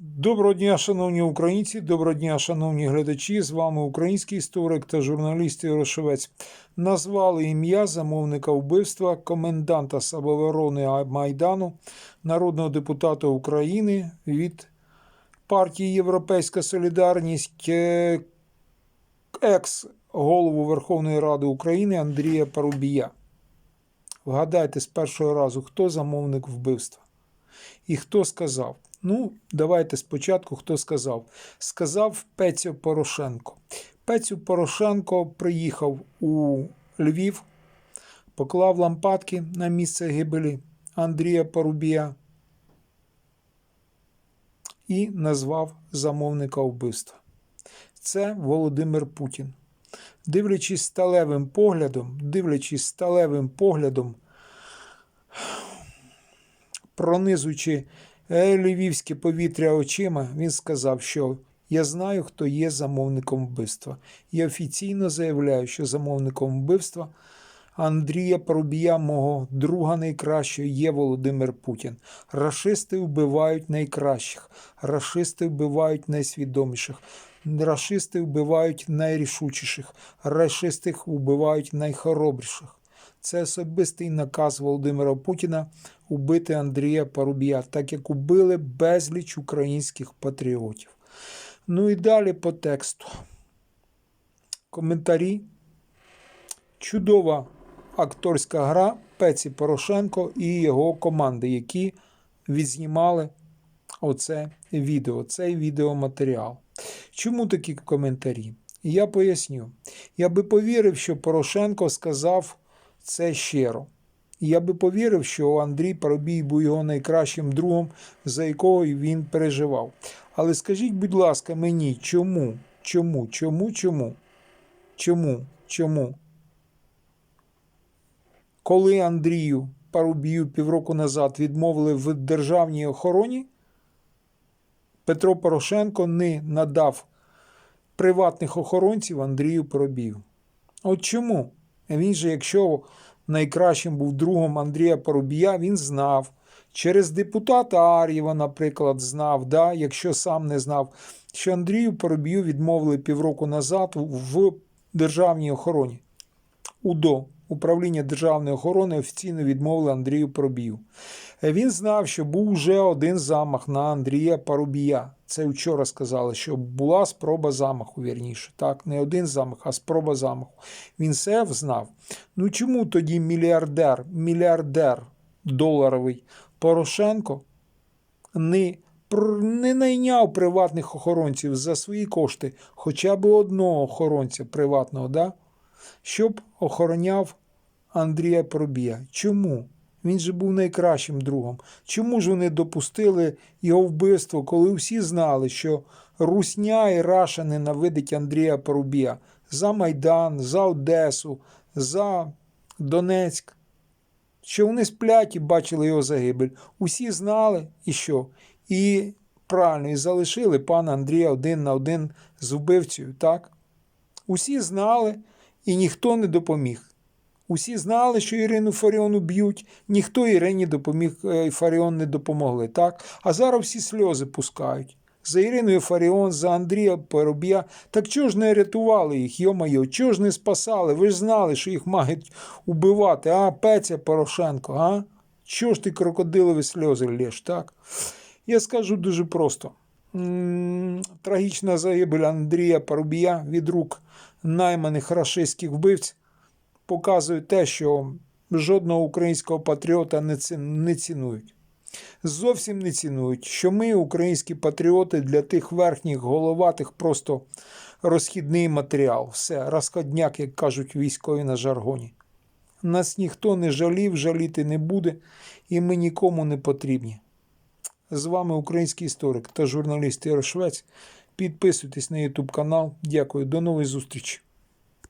Доброго дня, шановні українці, доброго дня, шановні глядачі. З вами український історик та журналіст Ярошевець. Назвали ім'я замовника вбивства коменданта самооборони Майдану, народного депутата України від партії Європейська Солідарність, е, екс-голову Верховної Ради України Андрія Парубія. Вгадайте з першого разу, хто замовник вбивства і хто сказав. Ну, давайте спочатку хто сказав. Сказав Пецьо Порошенко. Пецю Порошенко приїхав у Львів, поклав лампадки на місце гибелі Андрія Парубія і назвав замовника вбивства. Це Володимир Путін. Дивлячись сталевим поглядом, дивлячись сталевим поглядом, пронизуючи львівське повітря очима, він сказав, що я знаю, хто є замовником вбивства. Я офіційно заявляю, що замовником вбивства Андрія Парубія, мого друга найкращого, є Володимир Путін. Рашисти вбивають найкращих, рашисти вбивають найсвідоміших. Рашисти вбивають найрішучіших, рашисти вбивають найхоробріших. Це особистий наказ Володимира Путіна убити Андрія Парубія, так як убили безліч українських патріотів. Ну і далі по тексту. Коментарі. Чудова акторська гра Пеці Порошенко і його команди, які відзнімали оце відео, цей відеоматеріал. Чому такі коментарі? Я поясню. Я би повірив, що Порошенко сказав це щиро. Я би повірив, що Андрій Парубій був його найкращим другом, за якого він переживав. Але скажіть, будь ласка, мені, чому? Чому? Чому? Чому? Чому? Чому? Коли Андрію Парубію півроку назад відмовили в державній охороні, Петро Порошенко не надав приватних охоронців Андрію Парубію. От чому? Він же, якщо найкращим був другом Андрія Парубія, він знав. Через депутата Ар'єва, наприклад, знав, да, якщо сам не знав, що Андрію Парубію відмовили півроку назад в державній охороні. УДО, управління державної охорони, офіційно відмовили Андрію Парубію. Він знав, що був вже один замах на Андрія Парубія. Це вчора сказали, що була спроба замаху, вірніше. Так, не один замах, а спроба замаху. Він все знав. Ну чому тоді мільярдер, мільярдер доларовий Порошенко не, не найняв приватних охоронців за свої кошти, хоча б одного охоронця приватного, да? Щоб охороняв Андрія Парубія? Чому? Він же був найкращим другом. Чому ж вони допустили його вбивство, коли всі знали, що Русня і Раша ненавидить Андрія Порубія за Майдан, за Одесу, за Донецьк? Що вони сплять і бачили його загибель. Усі знали і що? І правильно, і залишили пана Андрія один на один з вбивцею, так? Усі знали, і ніхто не допоміг. Усі знали, що Ірину Фаріону б'ють, ніхто Ірині допоміг, е, Фаріон не допомогли. так? А зараз всі сльози пускають. За Іриною Фаріон, за Андрія Парубія. Так чого ж не рятували їх, йо-майо, чого ж не спасали? Ви ж знали, що їх мають убивати, а Петя Порошенко, а? Чого ж ти крокодилові сльози лєш, так? Я скажу дуже просто. Трагічна загибель Андрія Парубія від рук найманих рашистських вбивць показує те, що жодного українського патріота не цінують. Зовсім не цінують, що ми, українські патріоти, для тих верхніх головатих просто розхідний матеріал. Все, розходняк, як кажуть військові на жаргоні. Нас ніхто не жалів, жаліти не буде, і ми нікому не потрібні. З вами український історик та журналіст Ігор Швець. Підписуйтесь на YouTube канал. Дякую, до нової зустрічі.